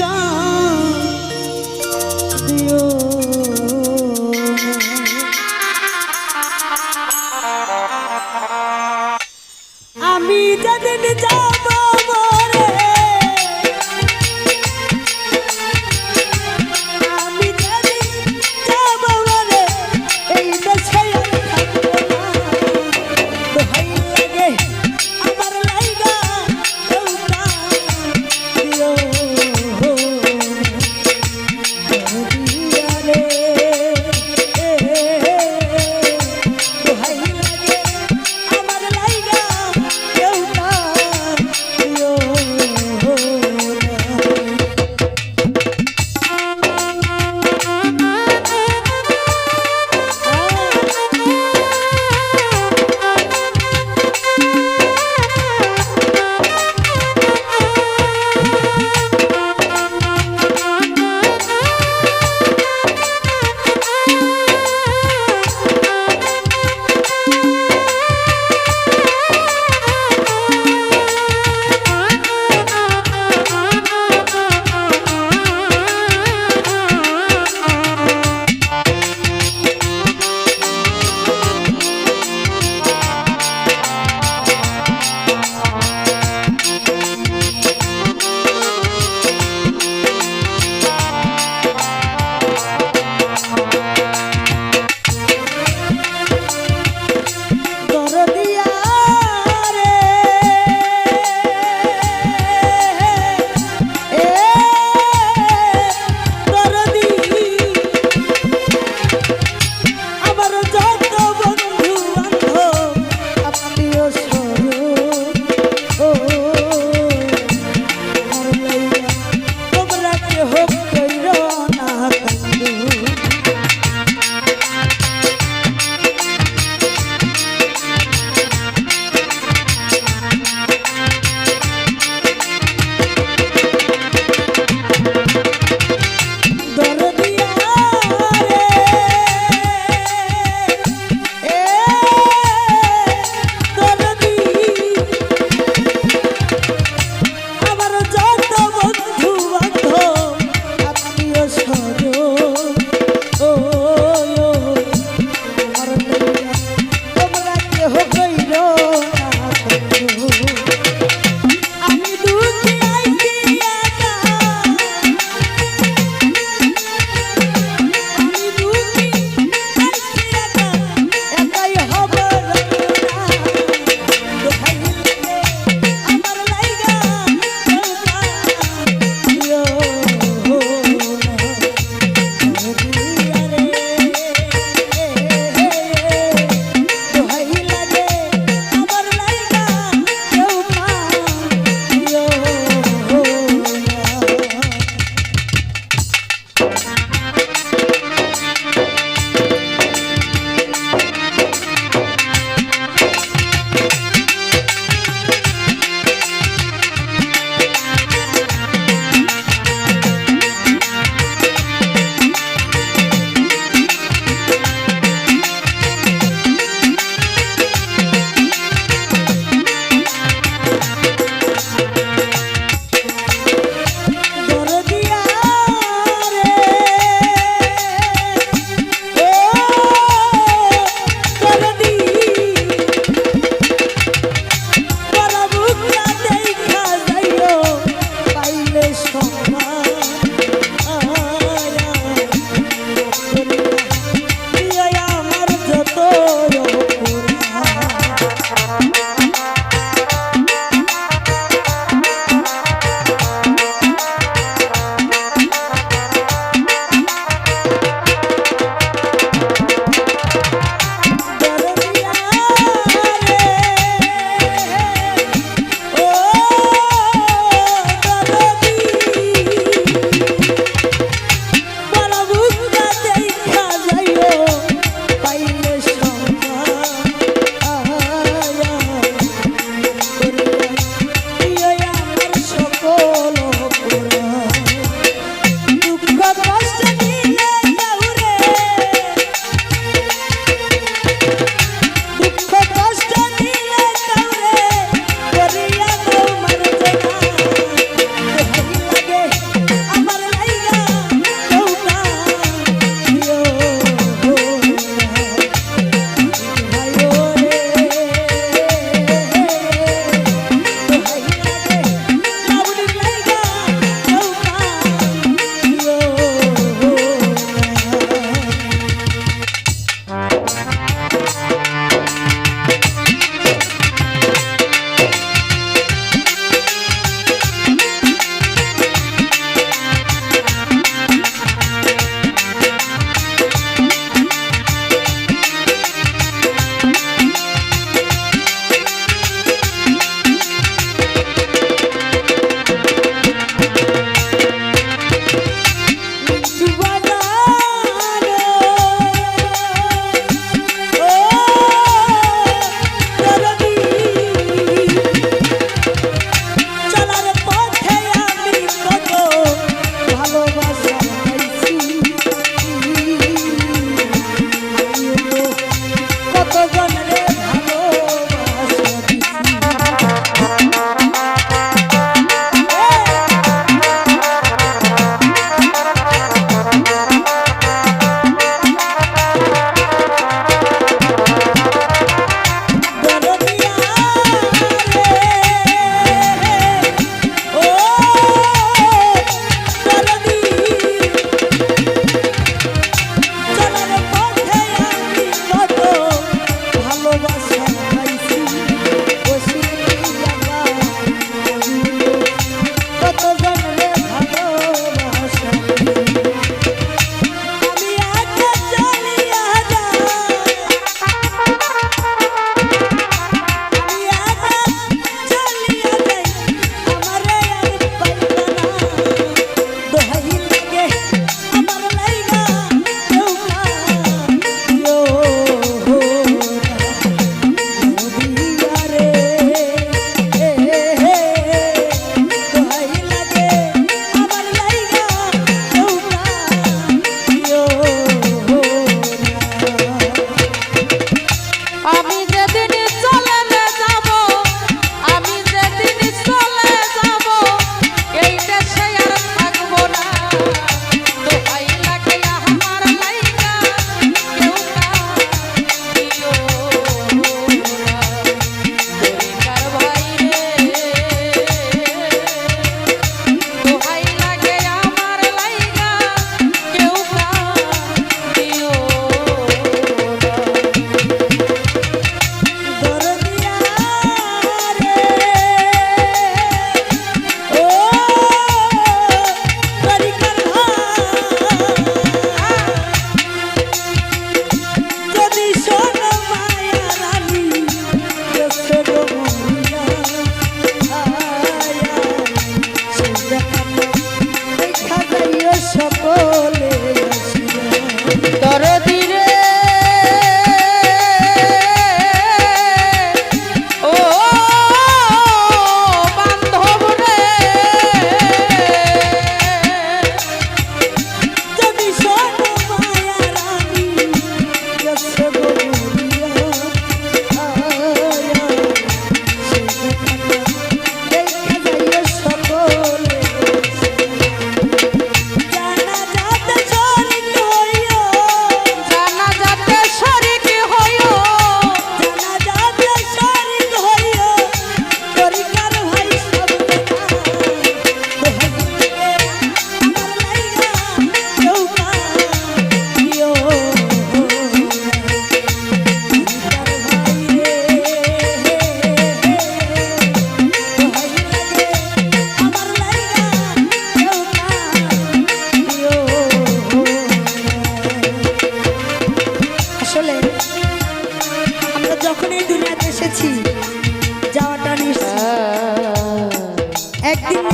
God.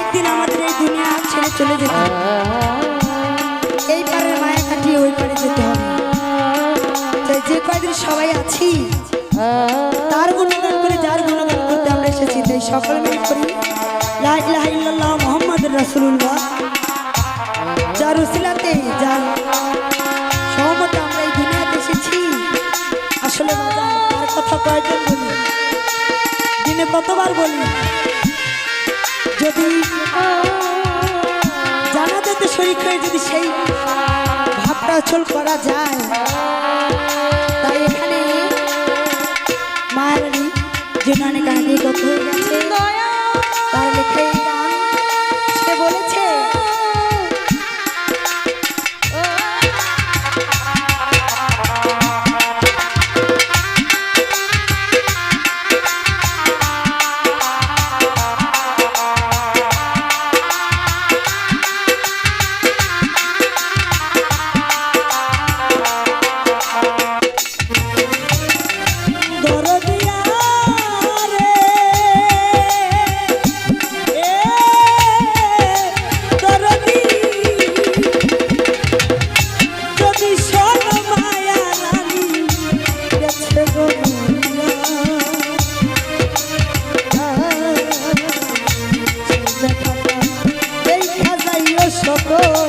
একদিন আমাদের দুনিয়া ছেড়ে চলে যেতে। এই পারের মায়া কাটিয়ে ওই পারে যেতে হবে। যে কয়দিন সবাই আছি, তার গুণগান করে যার গুণগান আমরা এসেছি, তাই সকল মিলে করি। লা ইলাহা ইল্লাল্লাহ যার উসিলাতে যার সহমত আমরা এই দুনিয়াতে এসেছি, আসলে কথা দিনে কতবার বলি? যদি জানাজাতে শরীর করে যদি সেই ভাবটা অচল করা যায়। তাই এখানে মায়ের যে নানে কানে কত হয়ে গেল কত